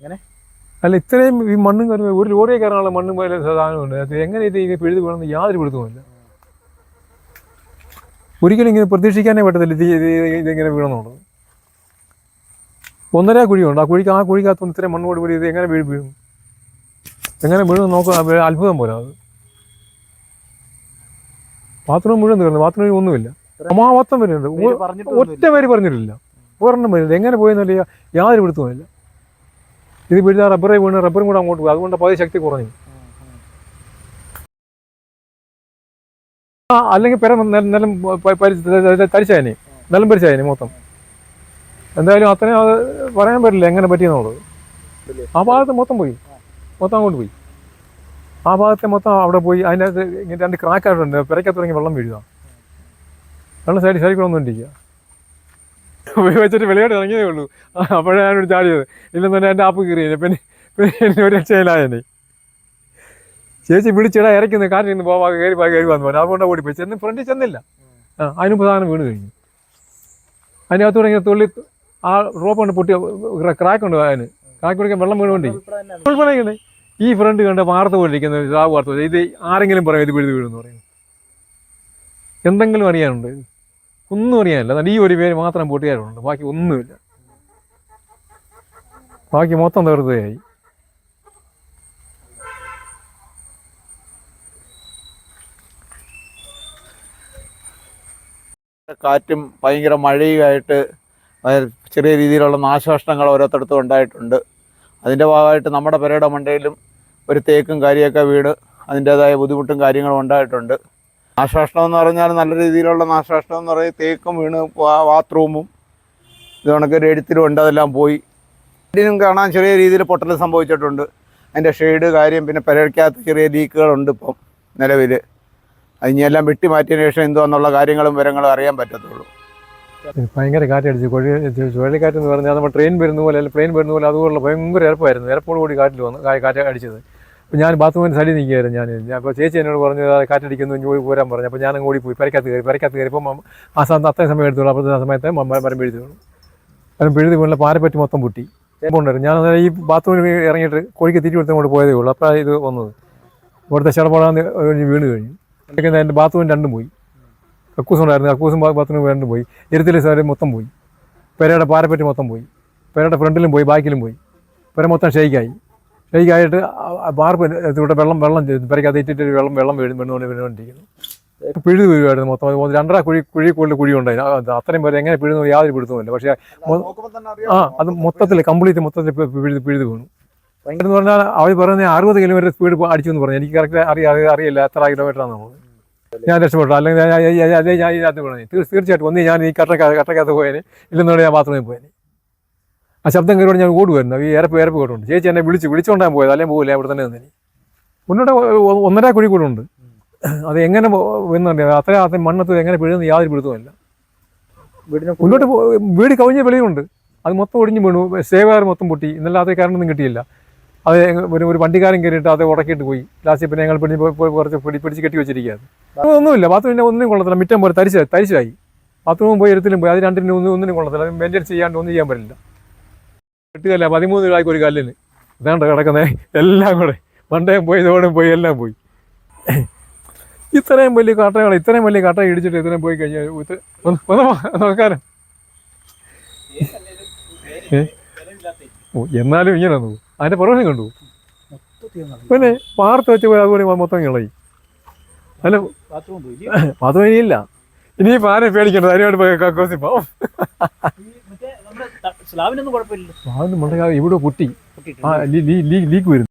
എങ്ങനെ? അല്ല ഇത്രയും ഈ മണ്ണും കയറുമ്പോൾ ഒരു ലോറിയെ കയറാനുള്ള മണ്ണും പോലെ സാധനമുണ്ട്. അത് എങ്ങനെ ഇത് ഇങ്ങനെ പിഴുതു വീണെന്ന് യാതൊരു പിടുത്തവുമില്ല ഒരിക്കലും ഇങ്ങനെ പ്രതീക്ഷിക്കാനേ പറ്റത്തില്ല ഇത് ഇത് ഇതിങ്ങനെ വീണെന്നുള്ളത്. ഒന്നര കുഴിയുണ്ട്. ആ കുഴിക്ക് ആ കുഴിക്കകത്ത് ഇത്രയും മണ്ണോട് കൂടി ഇത് എങ്ങനെ വീഴും വീഴും? എങ്ങനെ വീഴും നോക്കുക അത് അത്ഭുതം പോലെ അത്. ബാത്റൂം മുഴുവൻ തീർന്നു. ബാത്റൂമിൽ ഒന്നുമില്ല. അമാവത്തം വരുന്നുണ്ട് ഒറ്റ പേര് പറഞ്ഞിട്ടില്ല. ഒരെണ്ണം വരുന്നുണ്ട് എങ്ങനെ പോയെന്നല്ല യാതൊരു പിടുത്തവുമില്ല ഇത് വീഴുന്ന റബ്ബറെ വീണ് റബ്ബറും കൂടെ അങ്ങോട്ട് പോകും അതുകൊണ്ട് പകുതി ശക്തി കുറഞ്ഞു. ആ അല്ലെങ്കിൽ പെര നിലം തരിച്ചായനെ നിലം പരിച്ചായനെ മൊത്തം. എന്തായാലും അത്രയും അത് പറയാൻ പറ്റില്ല എങ്ങനെ പറ്റിയെന്നുള്ളത്. ആ ഭാഗത്ത് മൊത്തം പോയി. മൊത്തം അങ്ങോട്ട് പോയി. ആ ഭാഗത്തെ മൊത്തം അവിടെ പോയി. ഇങ്ങനെ രണ്ട് ക്രാക്കായിട്ടുണ്ട്. പെരയ്ക്കകത്ത് തുടങ്ങി വെള്ളം വീഴുക. വെള്ളം സൈഡ് സൈഡിൽ കൂടെ ഒന്നും ഇരിക്കുക വെച്ചിട്ട് വെളിയോട്ട് ഇറങ്ങിയതേ ഉള്ളൂ. അപ്പോഴാണ് അപ്പോഴേ ഞാനോട് ചാടിയത് ഇല്ലെന്ന് തന്നെ എന്റെ ആപ്പ് കയറിയത് പിന്നെ പിന്നെ ഒരു രക്ഷയിലായനെ ചേച്ചി വിളിച്ചിടാ ഇറക്കുന്ന കാറ്റിൽ നിന്ന് പോവാ കയറി പോയി കയറി വന്നു പറഞ്ഞു. അതുകൊണ്ട് ഓടിപ്പോയി. ചെന്ന് ഫ്രണ്ടിൽ ചെന്നില്ല. ആ അതിന് പ്രധാനം വീണ് കഴിഞ്ഞു. അതിനകത്ത് തുടങ്ങിയ തുള്ളി ആ റോപ്പ് കൊണ്ട് പൊട്ടി ക്രാക്ക് ഉണ്ട് അതിന്. ക്രാക്ക് പിടിക്കാൻ വെള്ളം വീണുകൊണ്ടേ. കുഴപ്പമില്ല ഈ ഫ്രണ്ട് കണ്ട് വാർത്ത പോലിരിക്കുന്ന സാവ് വാർത്ത. ഇത് ആരെങ്കിലും പറയും ഇത് പിഴുത് വീഴുന്നു പറയും എന്തെങ്കിലും അറിയാനുണ്ട്. ഒന്നും അറിയാനില്ല. എന്നാൽ ഈ ഒരു പേര് മാത്രം പൊട്ടിയാലുണ്ട് ബാക്കി ഒന്നുമില്ല. ബാക്കി മൊത്തം തീർത്തയായി കാറ്റും ഭയങ്കര മഴയുമായിട്ട് ചെറിയ രീതിയിലുള്ള നാശനഷ്ടങ്ങൾ ഓരോരുത്തടത്തും ഉണ്ടായിട്ടുണ്ട്. അതിന്റെ ഭാഗമായിട്ട് നമ്മുടെ പെരയുടെ മണ്ടയിലും ഒരു തേക്കും കാര്യമൊക്കെ വീട് അതിന്റേതായ ബുദ്ധിമുട്ടും കാര്യങ്ങളും ഉണ്ടായിട്ടുണ്ട്. നാശനഷ്ടം എന്ന് പറഞ്ഞാൽ നല്ല രീതിയിലുള്ള നാശനഷ്ടം എന്ന് പറയുന്നത് തേക്കും വീണ് ബാത്റൂമും ഇത് കണക്ക് ഉണ്ട് അതെല്ലാം പോയി. ഇതിനും കാണാൻ ചെറിയ രീതിയിൽ പൊട്ടൽ സംഭവിച്ചിട്ടുണ്ട്. അതിന്റെ ഷെയ്ഡ് കാര്യം പിന്നെ പെരയ്ക്കകത്ത് ചെറിയ ലീക്കുകളുണ്ട് ഇപ്പം നിലവിൽ. അതിനെല്ലാം വെട്ടി മാറ്റിയതിന് ശേഷം എന്തുവാന്നുള്ള കാര്യങ്ങളും വിവരങ്ങളും അറിയാൻ പറ്റത്തുള്ളൂ. ഭയങ്കര കാറ്റടിച്ച് കൊഴി ചുഴലിക്കാറ്റ് എന്ന് പറഞ്ഞാൽ നമ്മൾ ട്രെയിൻ വരുന്ന പോലെ അല്ലെങ്കിൽ പ്ലെയിൻ വരുന്ന പോലെ അതുപോലുള്ള ഭയങ്കര ഇരപ്പായിരുന്നു ഇരപ്പോട് കൂടി കാറ്റിൽ വന്നു കാറ്റ് അടിച്ചത്. ഞാൻ ബാത്റൂമിന്റെ സൈഡിൽ നിൽക്കുകയായിരുന്നു ഞാൻ ഞാൻ അപ്പോൾ ചേച്ചി എന്നോട് പറഞ്ഞു "ആ, കാറ്റടിക്കുന്നു പോയി പോരാൻ പറഞ്ഞു. അപ്പോൾ അങ്ങ് ഓടി പോയി പെരക്കകത്ത് കയറി പെരക്കകത്ത് കയറിയപ്പോൾ ആ സമയത്ത് അത്രയും സമയം എടുത്തോളൂ അപ്പോൾ ആ സമയത്ത് മരം പിഴുതി മരം പിഴുതി വീണുള്ള പാരപ്പറ്റി മൊത്തം പൊട്ടി. ഞാൻ ഈ ബാത്റൂമിൽ ഇറങ്ങിയിട്ട് കോഴിക്ക് തിരിച്ചു കൊടുത്ത് അങ്ങോട്ട് പോയതേ ഉള്ളൂ. അപ്പോൾ ഇത് വന്നത്. ഇവിടുത്തെ ചടപാടാന്ന് വീണ് കഴിഞ്ഞു. എന്റെ എന്റെ ബാത്റൂമിൽ രണ്ടും പോയി. കക്കൂസ് ഉണ്ടായിരുന്നു. കക്കൂസും ബാത്റൂമിൽ രണ്ടും പോയി. ഇരുത്തിലെ സാരി മൊത്തം പോയി. പെരയുടെ പാരപ്പറ്റി മൊത്തം പോയി. പെരയുടെ ഫ്രണ്ടിലും പോയി ബാക്കിലും പോയി. പെര മൊത്തം ഷെയ്ക്കായി. ഷെയ്ക്കായിട്ട് വാർപ്പ് ഇവിടെ വെള്ളം വെള്ളം ഇട്ടിട്ട് വെള്ളം വെള്ളം വീഴും വീണുകൊണ്ട് വീണുകൊണ്ടിരിക്കുന്നു പിഴുതു വീഴുമായിരുന്നു മൊത്തം രണ്ടര കുഴി കുഴി കൂടുതൽ കുഴി ഉണ്ടായിരുന്നു അത് അത്രയും പേര് എങ്ങനെ പിഴുന്നു യാതൊരു പിടുത്തവുമില്ല പക്ഷേ ആ അത് മൊത്തത്തിൽ കംപ്ലീറ്റ് മൊത്തത്തിൽ പിഴുതു പിഴുത് വീണു ഭയങ്കര എന്ന് പറഞ്ഞാൽ അവർ പറയുന്നത് അറുപത് കിലോമീറ്റർ സ്പീഡ് അടിച്ചു എന്ന് പറഞ്ഞു എനിക്ക് കറക്റ്റ് അറിയാ അറിയില്ല എത്ര കിലോമീറ്ററാണ് നമ്മൾ ഞാൻ രക്ഷപ്പെട്ടു അല്ലെങ്കിൽ ഞാൻ- ഞാൻ- ഇതിനകത്ത് പറഞ്ഞു തീർ- തീർച്ചയായിട്ടും ഒന്ന് ഞാൻ ഈ കട്ടക്കകത്ത് കട്ടക്കകത്ത് പോയേനെ ഇല്ലെന്നോട് ഞാൻ ബാത്റൂമിൽ പോയേനെ ആ ശബ്ദം കയറി ഞാൻ ഓടുമായിരുന്നു ഈ ഇരപ്പ് ഇരപ്പ് കേട്ടുണ്ട്. ചേച്ചി എന്നെ വിളിച്ച് വിളിച്ചുകൊണ്ടാൻ പോയത്. അല്ലെങ്കിൽ പോകില്ല അവിടെ തന്നെ നിന്നിനി. മുന്നോട്ട് ഒന്നര കുഴി കൂടെ ഉണ്ട് അത് എങ്ങനെ വരുന്നുണ്ട് അത്ര അത്രയും മണ്ണത്ത് എങ്ങനെ പിഴുന്ന യാതൊരു full മുന്നോട്ട് വീട് കവിഞ്ഞ വെളിയുണ്ട് അത് മൊത്തം ഒടിഞ്ഞു വീണു. സേവകാർ മൊത്തം പൊട്ടി. ഇന്നലെ അത് കറണ്ടൊന്നും കിട്ടിയില്ല. അത് ഒരു ഒരു വണ്ടിക്കാരൻ കയറിയിട്ട് അത് ഉടക്കിയിട്ട് പോയി. ലാസ്റ്റ് പിന്നെ ഞങ്ങൾ പിടി കുറച്ച് പിടി പിടിച്ച് കെട്ടി വെച്ചിരിക്കുകയാണ് ഒന്നുമില്ല. ബാത്റൂമിന്റെ ഒന്നിനും കൊള്ളത്തില്ല. മിറ്റം പോലെ തരിച്ച തരിച്ചായി ബാത്റൂമും പോയി എരുത്തിലും പോയി. അത് രണ്ടിനും ഒന്നും ഒന്നിനും കൊള്ളത്തില്ല. അത് മെയിന്റെയിൻ ചെയ്യാണ്ട് ഒന്നും ചെയ്യാൻ പറ്റില്ല. കിട്ടുകയല്ല പതിമൂന്ന് രൂപയ്ക്ക് ഒരു കല്ലിന്. ഇതാണ്ട് കിടക്കുന്നത് എല്ലാം കൂടെ. മണ്ടയും പോയി ഇതോടും പോയി എല്ലാം പോയി. ഇത്രയും വലിയ കട്ടകൾ ഇത്രയും വലിയ കട്ട ഇടിച്ചിട്ട് ഇത്രയും പോയി കഴിഞ്ഞാൽ ഒന്ന് ഓ എന്നാലും ഇങ്ങനെ വന്നു. അതിന്റെ പുറമേ കണ്ടു. പിന്നെ പാർത്ത് വെച്ച് പോയി അതുപോലെ മൊത്തം ഇളയി അല്ല ബാത്റൂം പോയി. അതും ഇനിയില്ല. ഇനി ആരെ പേടിക്കണ്ട അതിനോട് പോയി കക്കോസി പാവം ഈ മറ്റേ നമ്മുടെ ത- സ്ലാബിനൊന്നും കുഴപ്പമില്ല മണ്ടേ ഇവിടെ പൊട്ടി. ലീക്ക് വരുന്നു.